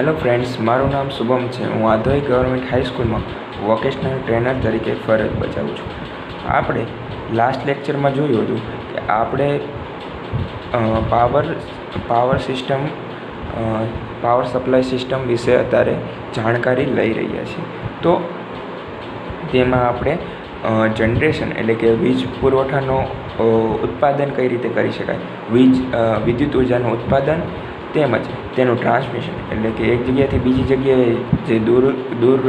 Hello friends, મારું નામ શુભમ છે. હું આધોઈ ગવર્મેન્ટ હાઈસ્કૂલમાં વોકેશનલ ટ્રેનર તરીકે ફરજ બજાવું છું. આપણે લાસ્ટ લેક્ચરમાં જોયું હતું કે આપણે power power system power supply system વિશે અત્યારે જાણકારી લઈ રહ્યા છીએ. તો તેમાં આપણે જનરેશન એટલે કે વીજ પુરવઠાનો ઉત્પાદન કઈ રીતે કરી શકાય? વીજ વિદ્યુત ઉર્જાનું ઉત્પાદન તેમજ તેનું ટ્રાન્સમિશન એટલે કે એક જગ્યાએથી બીજી જગ્યાએ જે દૂર દૂર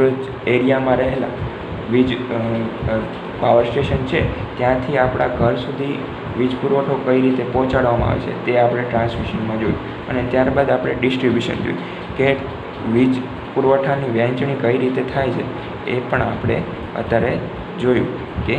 એરિયામાં રહેલા વીજ પાવર સ્ટેશન છે, ત્યાંથી આપણા ઘર સુધી વીજ પુરવઠો કઈ રીતે પહોંચાડવામાં આવે છે તે આપણે ટ્રાન્સમિશનમાં જોયું. અને ત્યારબાદ આપણે ડિસ્ટ્રિબ્યુશન જોયું કે વીજ પુરવઠાની વહેંચણી કઈ રીતે થાય છે એ પણ આપણે અત્યારે જોયું કે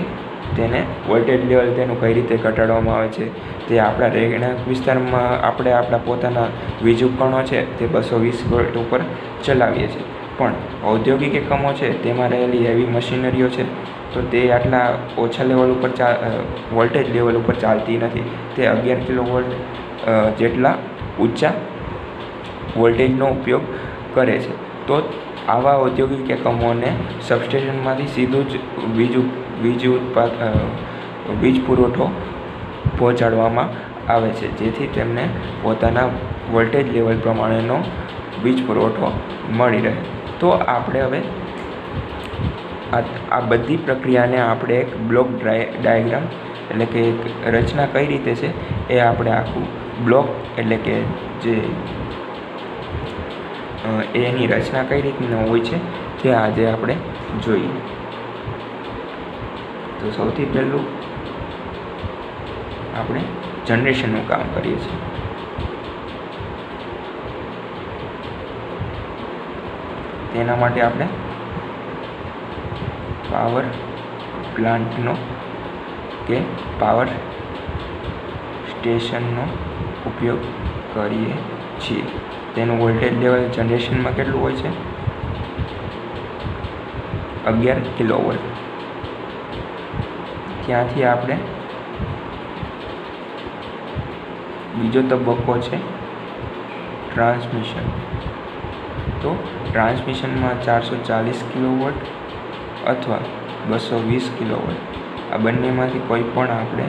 તેને વોલ્ટેજ લેવલ તેનું કઈ રીતે ઘટાડવામાં આવે છે, તે આપણા રહેણાંક વિસ્તારમાં આપણે આપણા પોતાના વીજ ઉપકરણો છે, તે બસો વીસ વોલ્ટ ઉપર ચલાવીએ છીએ. પણ ઔદ્યોગિક એકમો છે, તેમાં રહેલી એવી મશીનરીઓ છે, તો તે આટલા ઓછા લેવલ ઉપર ચા વોલ્ટેજ લેવલ ઉપર ચાલતી નથી. તે અગિયાર કિલો વોલ્ટ જેટલા ઊંચા વોલ્ટેજનો ઉપયોગ કરે છે. તો આવા ઔદ્યોગિક એકમોને સબસ્ટેશનમાંથી સીધું જ વીજ વીજ ઉત્પાદ વીજ પુરવઠો પહોંચાડવામાં આવે છે. જેથી તેમને પોતાના વોલ્ટેજ લેવલ પ્રમાણેનો વીજ પુરવઠો મળી રહે. તો આપણે હવે આ આ બધી પ્રક્રિયાને આપણે એક બ્લોક ડ્રાય, ડાયાગ્રામ એટલે કે એક રચના કઈ રીતે છે એ આપણે આખું બ્લોક એટલે કે જે એની રચના કઈ રીતની હોય છે તે આજે આપણે જોઈએ. તો સૌથી પહેલું આપણે જનરેશનનું કામ કરીએ છીએ. તેના માટે આપણે પાવર પ્લાન્ટનો કે પાવર સ્ટેશનનો ઉપયોગ કરીએ છીએ. તેનું વોલ્ટેજ લેવલ જનરેશનમાં કેટલું હોય છે? અગિયાર કિલો વોલ્ટ ત્યાંથી આપણે બીજો તબક્કો છે ટ્રાન્સમિશન તો ટ્રાન્સમિશનમાં ચારસો ચાલીસ કિલો વોલ્ટ અથવા બસો વીસ કિલો વોલ્ટ આ બંનેમાંથી કોઈ પણ આપણે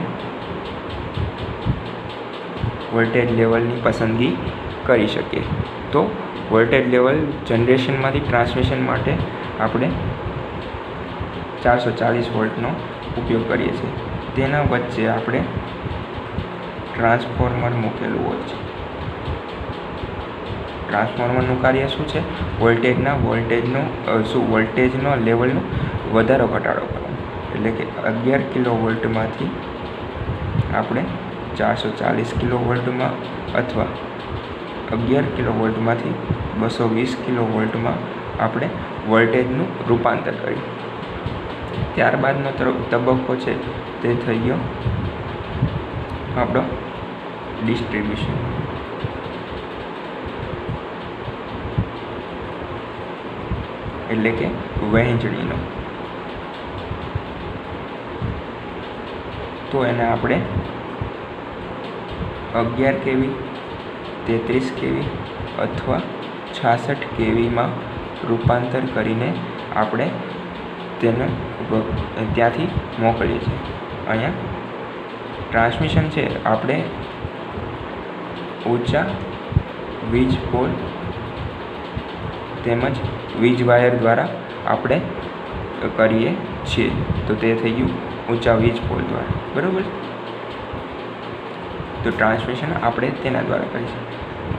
વોલ્ટેજ લેવલની પસંદગી કરી શકીએ. તો વોલ્ટેજ લેવલ જનરેશનમાંથી ટ્રાન્સમિશન માટે આપણે ચારસો ચાલીસ વોલ્ટનો ઉપયોગ કરીએ છીએ. તેના વચ્ચે આપણે ટ્રાન્સફોર્મર મૂકેલું હોય છે. ટ્રાન્સફોર્મરનું કાર્ય શું છે? વોલ્ટેજના વોલ્ટેજનો શું વોલ્ટેજનો લેવલનો વધારો ઘટાડો કરવો. એટલે કે અગિયાર કિલો વોલ્ટમાંથી આપણે ચારસો ચાલીસ કિલો વોલ્ટમાં અથવા અગિયાર કિલો વોલ્ટમાંથી બસો વીસ કિલો વોલ્ટમાં આપણે વોલ્ટેજનું રૂપાંતર કર્યું. ત્યારબાદનો તબક્કો છે તે થઈ ગયો આપણો ડિસ્ટ્રીબ્યુશન. એટલે કે વહેંચણીનો. તો એને આપણે અગિયાર કેવી? તેત્રીસ કેવી અથવા છાસઠ કેવીમાં રૂપાંતર કરીને આપણે તેને ત્યાંથી મોકલીએ છીએ. અહીંયા ટ્રાન્સમિશન છે. આપણે ઊંચા વીજ પોલ તેમજ વીજ વાયર દ્વારા આપણે કરીએ છીએ. તો તે થઈ ગયું ઊંચા વીજ પોલ દ્વારા. બરાબર? તો ટ્રાન્સમિશન આપણે તેના દ્વારા કરીશું.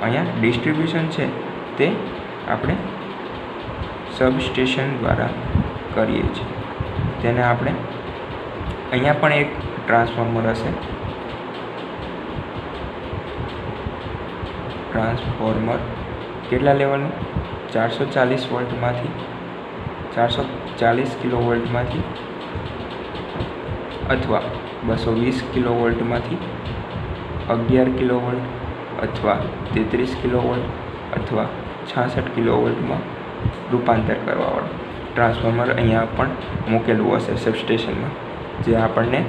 અહીંયા ડિસ્ટ્રીબ્યુશન છે તે આપણે સબસ્ટેશન દ્વારા કરીએ છીએ. તેને આપણે અહીંયા પણ એક ટ્રાન્સફોર્મર હશે. ટ્રાન્સફોર્મર કેટલા લેવલનું? ચારસો ચાલીસ વોલ્ટમાંથી, ચારસો ચાલીસ કિલો વોલ્ટમાંથી અથવા બસો વીસ કિલો વોલ્ટમાંથી અગિયાર કિલો વોલ્ટ અથવા તેત્રીસ કિલો વોલ્ટ અથવા છાસઠ કિલો વોલ્ટમાં રૂપાંતર કરવાવાળું ટ્રાન્સફોર્મર અહીંયા પણ મૂકેલું હશે સબસ્ટેશનમાં, જે આપણને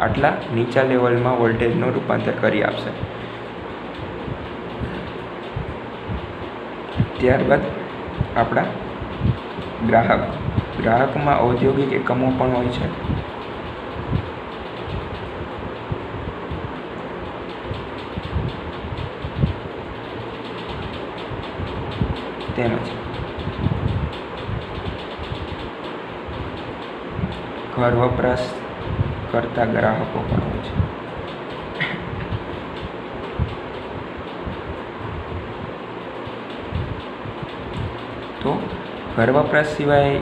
આટલા નીચા લેવલમાં વોલ્ટેજનું રૂપાંતર કરી આપશે. ત્યારબાદ આપણા ગ્રાહક. ગ્રાહકમાં ઔદ્યોગિક એકમો પણ હોય છે. તેમજ ઘર વપરાશ કરતા ગ્રાહકો પણ હોય છે. તો ઘર વપરાશ સિવાય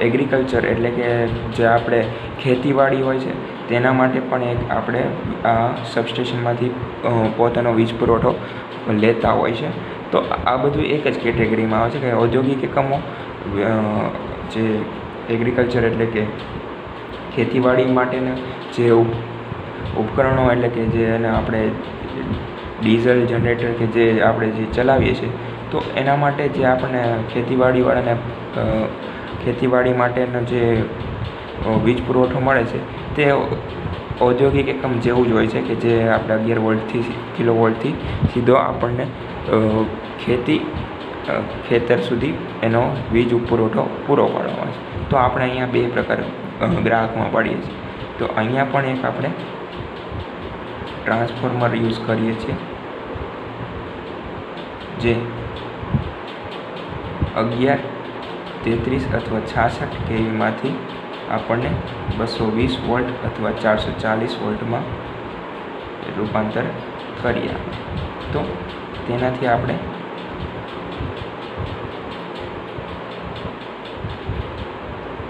એગ્રીકલ્ચર એટલે કે જે આપણે ખેતીવાડી હોય છે તેના માટે પણ એક આપણે આ સબસ્ટેશનમાંથી પોતાનો વીજ પુરવઠો લેતા હોય છે. તો આ બધું એક જ કેટેગરીમાં આવે છે કે ઔદ્યોગિક એકમો જે એગ્રીકલ્ચર એટલે કે ખેતીવાડી માટેના જે ઉપકરણો એટલે કે જે એને આપણે ડીઝલ જનરેટર કે જે આપણે જે ચલાવીએ છીએ, તો એના માટે જે આપણને ખેતીવાડીવાળાને ખેતીવાડી માટેનો જે વીજ પુરવઠો મળે છે, તે ઔદ્યોગિક એકમ જેવું જ હોય છે કે જે આપણે અગિયાર વોલ્ટથી કિલો વોલ્ટથી સીધો આપણને ખેતી ખેતર સુધી એનો વીજ પુરવઠો પૂરો પાડવામાં આવે છે. તો આપણે અહીંયા બે પ્રકાર ગ્રાહકમાં પાડીએ છીએ. તો અહીંયા પણ એક આપણે ટ્રાન્સફોર્મર યુઝ કરીએ છીએ, જે અગિયાર, તેત્રીસ અથવા છાસઠ કેવીમાંથી આપણને બસો વીસ વોલ્ટ અથવા ચારસો ચાલીસ વોલ્ટમાં રૂપાંતર કરી આપે તો તેનાથી આપણે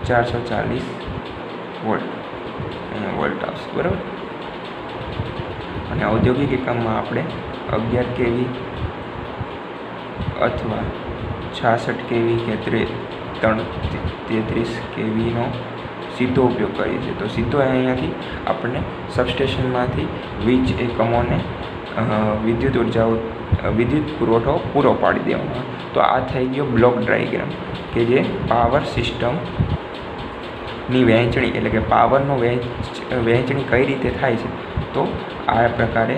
ચારસો ચાલીસ વોલ્ટ, અહીંયા વોલ્ટ આવશે, બરાબર? અને ઔદ્યોગિક એકમમાં આપણે અગિયાર કેવી અથવા છાસઠ કેવી કે ત્રે, ત્રણ, તેત્રીસ કેવીનો સીધો ઉપયોગ કરીએ છીએ. તો સીધો અહીંયાથી આપણને સબસ્ટેશનમાંથી વીજ એકમોને વિદ્યુત ઉર્જાઓ વિદ્યુત પુરવઠો પૂરો પાડી દેવાનો. તો આ થઈ ગયો બ્લોક ડાયાગ્રામ, કે જે પાવર સિસ્ટમની વહેંચણી, એટલે કે પાવરનો વહેંચ, વહેંચણી કઈ રીતે થાય છે? તો આ પ્રકારે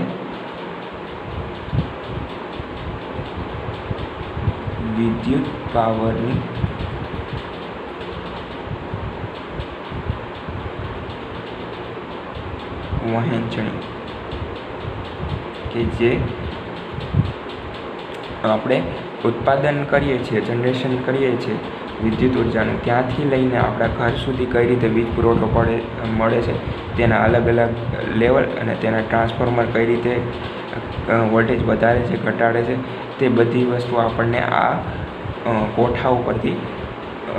વિદ્યુત પાવરની વહેંચણી કે જે આપણે ઉત્પાદન કરીએ છીએ જનરેશન કરીએ છીએ, વિદ્યુત ઉર્જાનું ત્યાંથી લઈને આપણા ઘર સુધી કઈ રીતે વીજ પુરવઠો પડે, મળે છે, તેના અલગ અલગ લેવલ અને તેના ટ્રાન્સફોર્મર કઈ રીતે વોલ્ટેજ વધારે છે, ઘટાડે છે, તે બધી વસ્તુ આપણને આ કોઠા ઉપરથી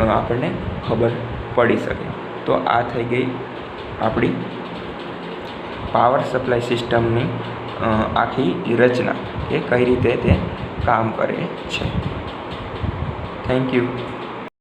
આપણને ખબર પડી શકે. તો આ થઈ ગઈ આપણી પાવર સપ્લાય સિસ્ટમની આખી રચના એ કઈ રીતે તે કામ કરે છે. Thank you